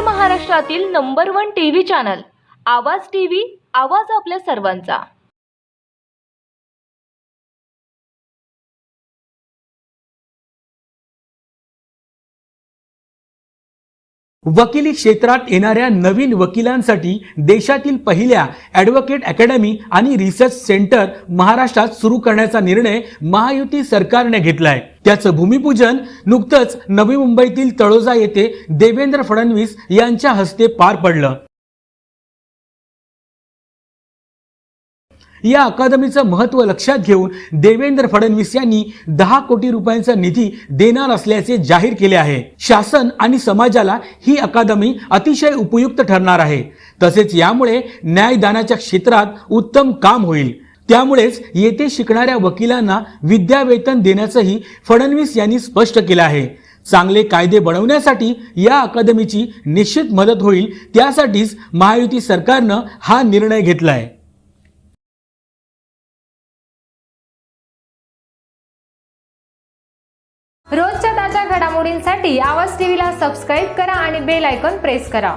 महाराष्ट्रातील number one TV channel Awaaz TV आवाज आपल्या सर्वांचा. वकिली क्षेत्रात येणाऱ्या नवीन वकिलांसाठी देशातील पहिल्या ॲडव्होकेट अकॅडमी आणि रिसर्च सेंटर महाराष्ट्रात सुरू करण्याचा निर्णय महायुती सरकारने घेतलाय. त्याचं भूमिपूजन नुकतंच नवी मुंबईतील तळोजा येथे देवेंद्र फडणवीस यांच्या हस्ते पार पडलं. या अकादमीचं महत्त्व लक्षात घेऊन देवेंद्र फडणवीस यांनी दहा कोटी रुपयांचा निधी देणार असल्याचे जाहीर केले आहे. शासन आणि समाजाला ही अकादमी अतिशय उपयुक्त ठरणार आहे. तसेच यामुळे न्यायदानाच्या क्षेत्रात उत्तम काम होईल. त्यामुळेच येथे शिकणाऱ्या वकिलांना विद्यावेतन देण्याचंही फडणवीस यांनी स्पष्ट केलं आहे. चांगले कायदे बनवण्यासाठी या अकादमीची निश्चित मदत होईल त्यासाठीच महायुती सरकारनं हा निर्णय घेतलाय. रोजच्या ताज्या घडामोडींसाठी आवाज टीव्हीला सबस्क्राईब करा आणि बेल आयकॉन प्रेस करा.